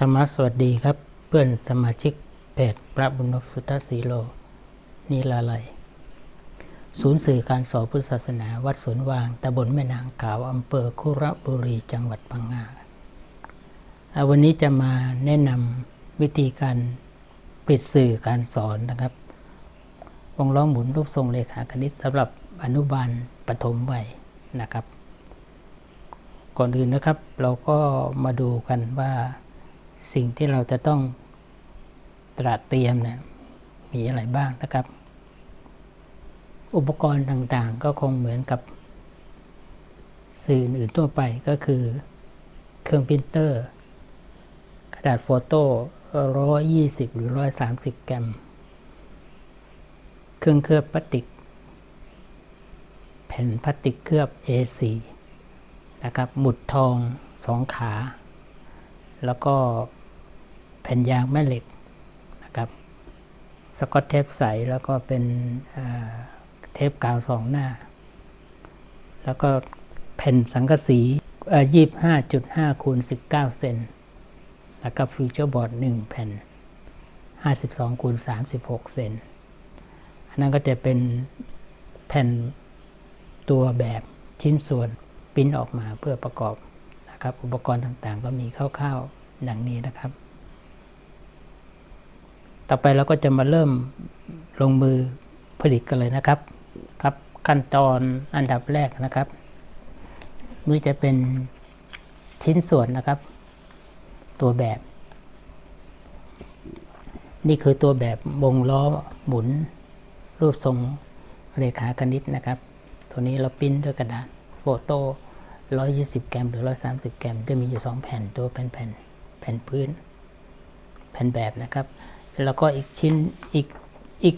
ธรรมะสวัสดีครับ เพื่อนสมาชิกเพจพระบุญนพสุทธสีโลนิลาลัย ศูนย์สื่อการสอนพุทธศาสนาวัดสวนวางตำบลแม่นางขาวอำเภอคุระบุรีจังหวัดพังงาอ่าวันนี้จะมาแนะนำวิธีการปิดสื่อการสอนนะครับวงล้อหมุนรูปทรงเลขาคณิตสำหรับอนุบาลปฐมวัยนะครับ ก่อนอื่นนะครับเราก็มาดูกันว่า สิ่งที่เราจะต้องตระเตรียมนี่ยมีอะไรบ้างนะครับ อุปกรณ์ต่างๆ ก็คงเหมือนกับสื่ออื่นทั่วไปก็คือเครื่องปรินเตอร์ กระดาษโฟโต้120 หรือ 130 กรัม เครื่องเคลือบพลาสติก แผ่นพลาสติกเคลือบ A4 นะครับ หมุดทองสองขา แล้วก็แผ่นยางแม่เหล็กนะครับสกอตเทปใสแล้วก็เป็นเทปกาวสองหน้า แล้วก็แผ่นสังกะสียี่ห้าจุดห้าคูณสิบเก้าเซนแล้วก็ฟิวเจอร์บอร์ดหนึ่งแผ่นห้าสิบสองคูณสามสิบหกเซนอันนั้นก็จะเป็นแผ่นตัวแบบชิ้นส่วนปิ้นออกมาเพื่อประกอบนะครับ อุปกรณ์ต่างๆ ก็มีคร่าวๆ ดังนี้นะครับ ต่อไปเราก็จะมาเริ่มลงมือผลิตกันเลยนะครับ ครับขั้นตอนอันดับแรกนะครับนี่จะเป็นชิ้นส่วนนะครับ ตัวแบบ นี่คือตัวแบบวงล้อหมุน รูปทรงเลขาคณิตนะครับ ตัวนี้เราปิ้นด้วยกระดาษโฟโต้120 แกรมหรือ 130 แกรม จะมีอยู่ 2 แผ่นตัวเป็นแผ่น ผ่นพื้น แผ่นแบบนะครับ แล้วก็อีกชิ้นอีกอีก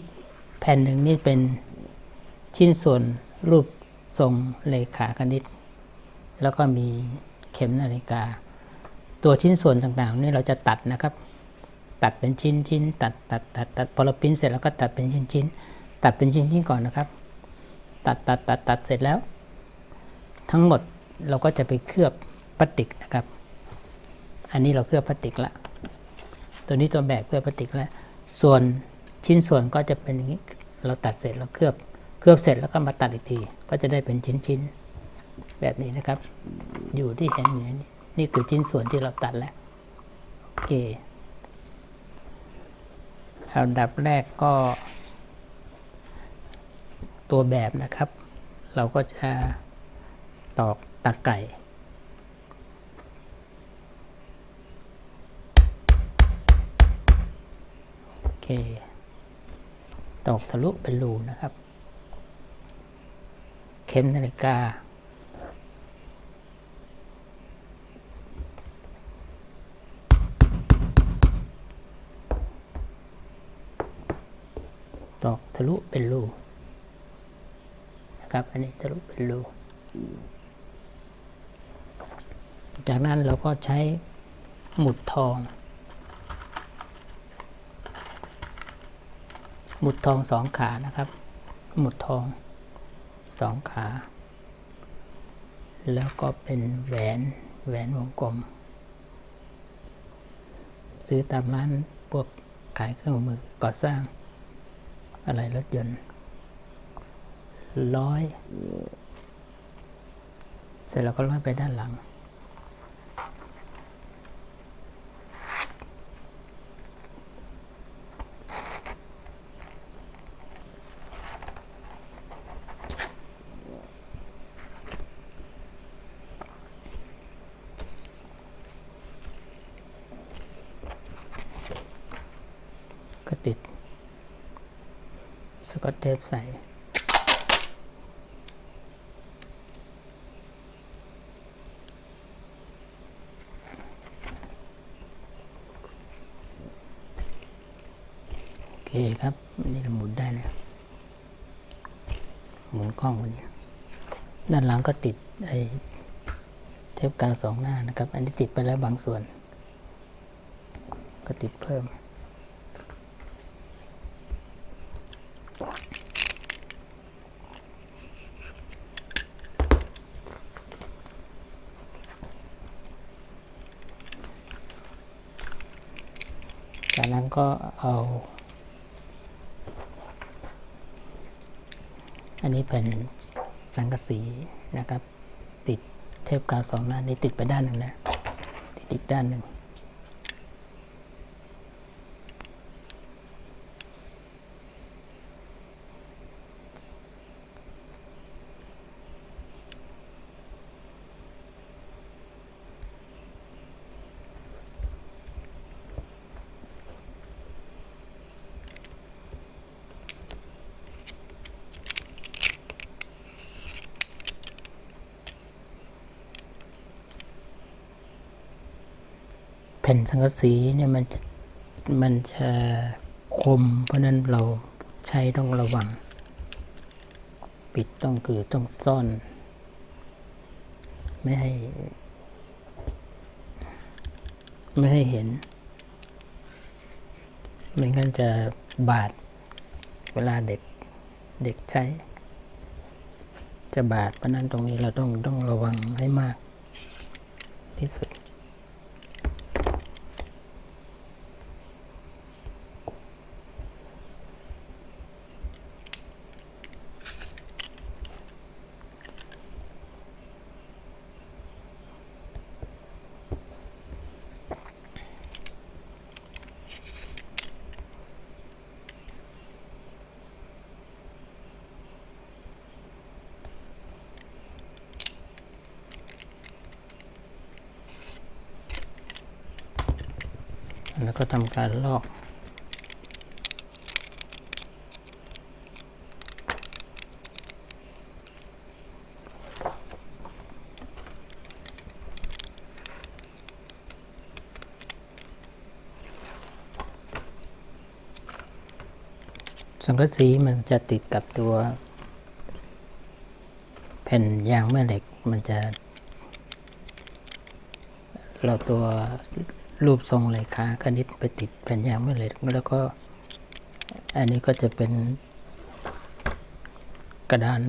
แผ่นหนึ่งนี่เป็นชิ้นส่วนรูปทรงเลขาคณิต แล้วก็มีเข็มนาฬิกา ตัวชิ้นส่วนต่างๆ นี่เราจะตัดนะครับ ตัดเป็นชิ้นชิ้นตัดตัดตัดตัดพอเราปริ้นเสร็จแล้วก็ตัดเป็นชิ้นชิ้นตัดเป็นชิ้นชิ้นก่อนนะครับ ตัดตัดตัดตัดเสร็จแล้ว ทั้งหมดเราก็จะไปเคลือบพลาสติกนะครับ อันนี้เราเคลือบพลาสติกละตัวนี้ตัวแบบเคลือบพลาสติกแล้วส่วนชิ้นส่วนก็จะเป็นอย่างนี้ เราตัดเสร็จแล้วเคลือบ เคลือบเสร็จแล้วก็มาตัดอีกที ก็จะได้เป็นชิ้นชิ้นๆแบบนี้นะครับ อยู่ที่เห็นอยู่นี่นี่คือชิ้นส่วนที่เราตัดแล้วโอเคอันดับแรกก็ ตัวแบบนะครับ เราก็จะตอกตะไก่ โอเค ตอกทะลุเป็นรูนะครับ เข็มนาฬิกา ตอกทะลุเป็นรูนะครับ อันนี้ทะลุเป็นรูจากนั้นเราก็ใช้หมุดทอง หมุดทองสองขานะครับ หมุดทองสองขา แล้วก็เป็นแหวนแหวนวงกลม ซื้อตามร้านพวกขายเครื่องมือก่อสร้าง อะไรรถยนต์ร้อย เสร็จแล้วก็ร้อยไปด้านหลัง ก็ติด สกอตเทป ใส่โอเคครับนี่เราหมุนได้นะหมุนกล้องวันนี้ด้านหลังก็ติดไอ้เทปกาวสองหน้านะครับ อันนี้ติดไปแล้วบางส่วน ก็ติดเพิ่ม ก็เอา อันนี้เป็นสังกะสีนะครับ ติดเทปกาวสองหน้านี้ติดไปด้านหนึ่งนะติดอีกด้านหนึ่ง แผ่นสังกะสีเนี่ยมันจะมันจะคม เพราะนั้นเราใช้ต้องระวัง ปิดต้องคือต้องซ่อน ไม่ให้ ไม่ให้เห็น ไม่งั้นจะบาด เวลาเด็กเด็กใช้ จะบาดเพราะนั้นตรงนี้เราต้องต้องระวังให้มากที่สุด แล้วก็ทำการลอกสังกะสีมันจะติดกับตัว แผ่นยางแม่เหล็กมันจะเราตัว รูปทรงเลขาคณิตไปติดแผ่นยางแม่เหล็กแล้วก็ อันนี้ก็จะเป็นกระดาน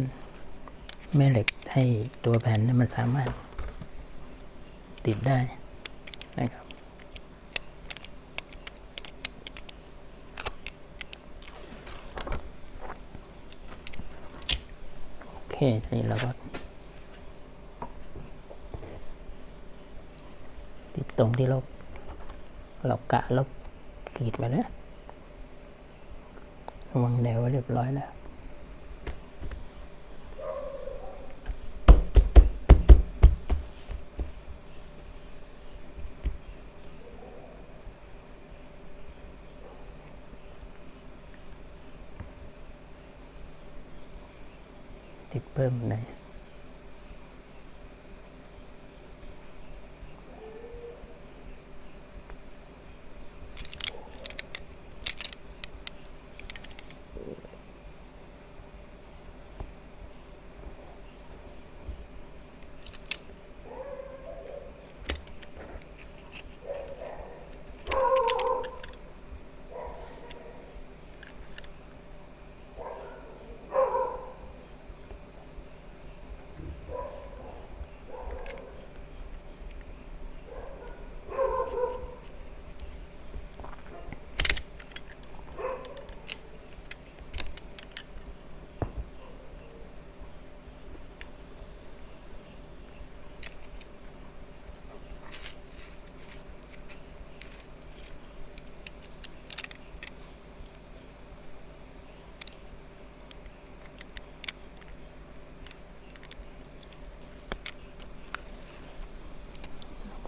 แม่เหล็กให้ตัวแผ่นนี้มันสามารถติดได้นะครับโอเคทีนี้เราก็ติดตรงที่เรา เรากะเราขีดมาแล้ววางแนวไว้เรียบร้อยแล้วติดเพิ่มไหน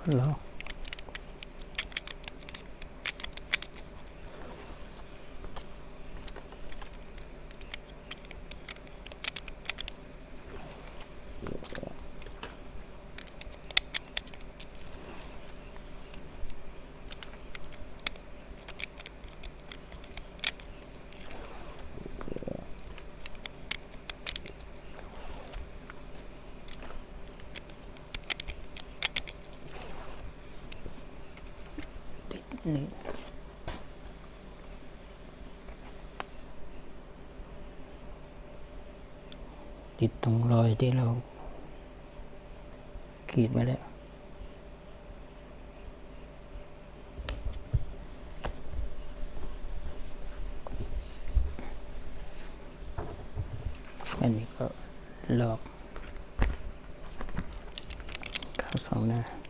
Hello. อ่ยติดตรงรอยที่เราขีดไว้แล้วอันนี้ก็หลอกข้าสองหน้า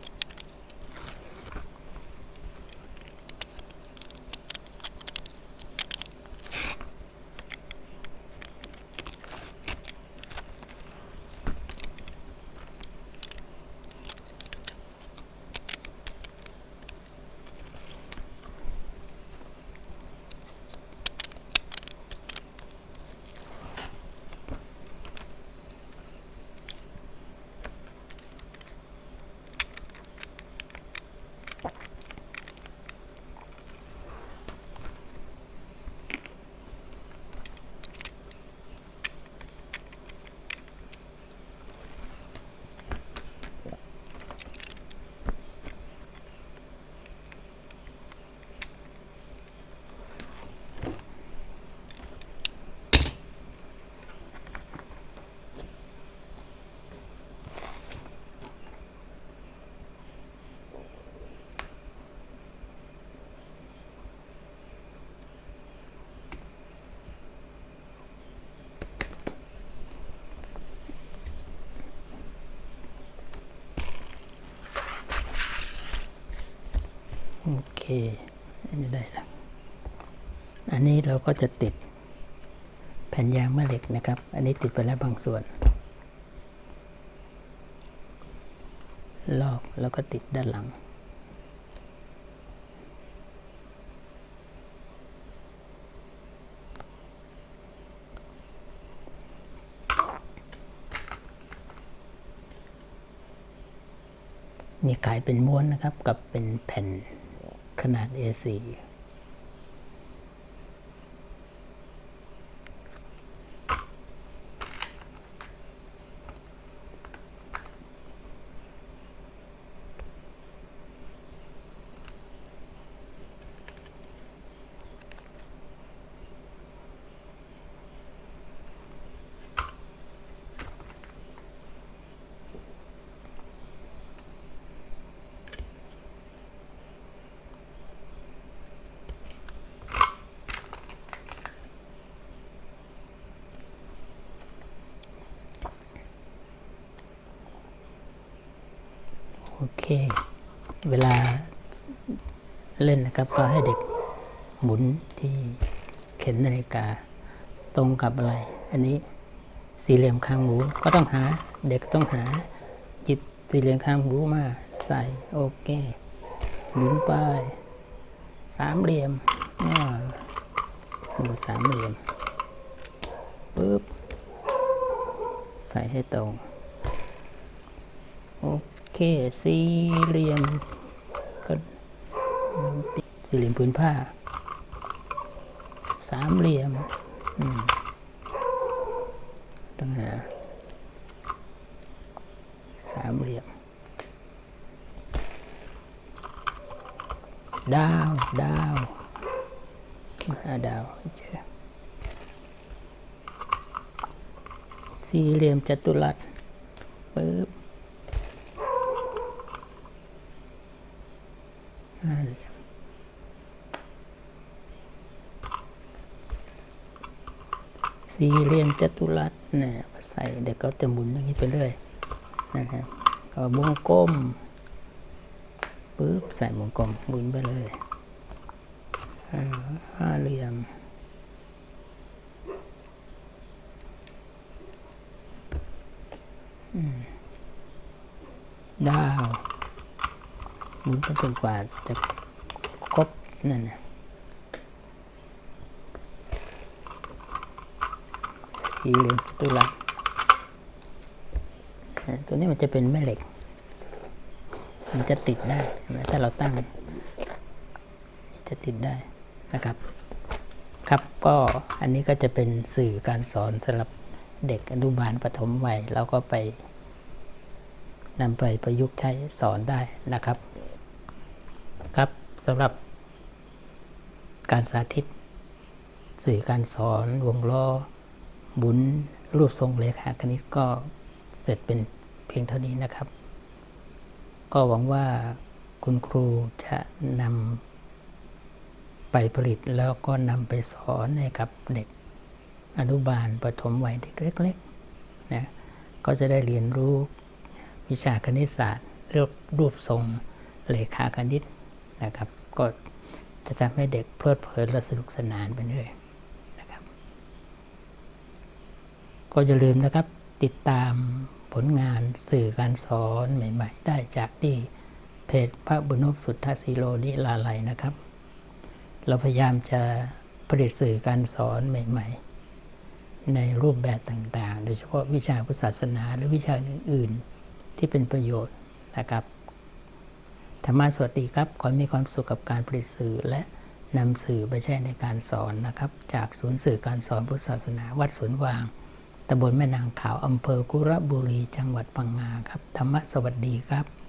เคอันนี้ได้แล้วอันนี้เราก็จะติดแผ่นยางแม่เหล็กนะครับ อันนี้ติดไปแล้วบางส่วน ลอกแล้วก็ติดด้านหลัง มีขายเป็นม้วนนะครับกับเป็นแผ่น ขนาด A4 โอเค เวลาเล่นนะครับก็ให้เด็กหมุนที่เข็มนาฬิกาตรงกับอะไร อันนี้สี่เหลี่ยมข้างหมูก็ต้องหาเด็กต้องหาหยิบสี่เหลี่ยมข้างหมูมาใส่โอเคหมุนไปสามเหลี่ยมอ่าหมุนสามเหลี่ยมปึ๊บใส่ให้ตรงโอเค เคสี่เหลี่ยมก็สี่เหลี่ยมพื้นผ้า สามเหลี่ยมต้องหาสามเหลี่ยม ดาว ดาวมาหาดาวเจอสี่เหลี่ยมจัตุรัสปึ๊บ ห้าเหลี่ยมสี่เหลี่ยมจัตุรัสเนี่ยใส่เด็กก็จะหมุนอย่างนี้ไปเรื่อยนะครับวงกลมปึ๊บใส่วงกลมหมุนไปเลยห้าเหลี่ยมดาว มุนไปจนกว่าจะครบนั่นนะสีเหลี่ยมจัตุรัสอ่าตัวนี้มันจะเป็นแม่เหล็ก มันจะติดได้ถ้าเราตั้ง จะติดได้นะครับ ครับก็อันนี้ก็จะเป็นสื่อการสอนสำหรับเด็กอนุบาลปฐมวัยแล้วก็ไปนำไปประยุกต์ใช้สอนได้นะครับ สำหรับการสาธิต สื่อการสอนวงล้อหมุนรูปทรงเลขาคณิตก็เสร็จเป็นเพียงเท่านี้นะครับ ก็หวังว่าคุณครูจะนำไปผลิตแล้วก็นำไปสอนให้กับเด็กอนุบาลประถมวัยเด็กเล็กๆนะก็จะได้เรียนรู้วิชาคณิตศาสตร์ เรูปรูปทรงเลขาคณิต นะครับ ก็จะทำให้เด็กเพลิดเพลินและสนุกสนานไปด้วยนะครับ ก็อย่าลืมนะครับติดตามผลงานสื่อการสอนใหม่ ๆ ได้จากที่เพจพระบุญนพสุทธศิโลนิลาไลยนะครับ เราพยายามจะผลิตสื่อการสอนใหม่ ๆ ในรูปแบบต่างๆ โดยเฉพาะวิชาพุทธศาสนาหรือวิชาอื่น ๆ ที่เป็นประโยชน์นะครับ ธรรมะสวัสดีครับ ขอมีความสุขกับการผลิตสื่อและนำสื่อไปใช้ในการสอนนะครับ จากศูนย์สื่อการสอนพุทธศาสนาวัดสวนวางตำบลแม่นางขาวอำเภอกุระบุรี จังหวัดปังงาครับ ธรรมะสวัสดีครับ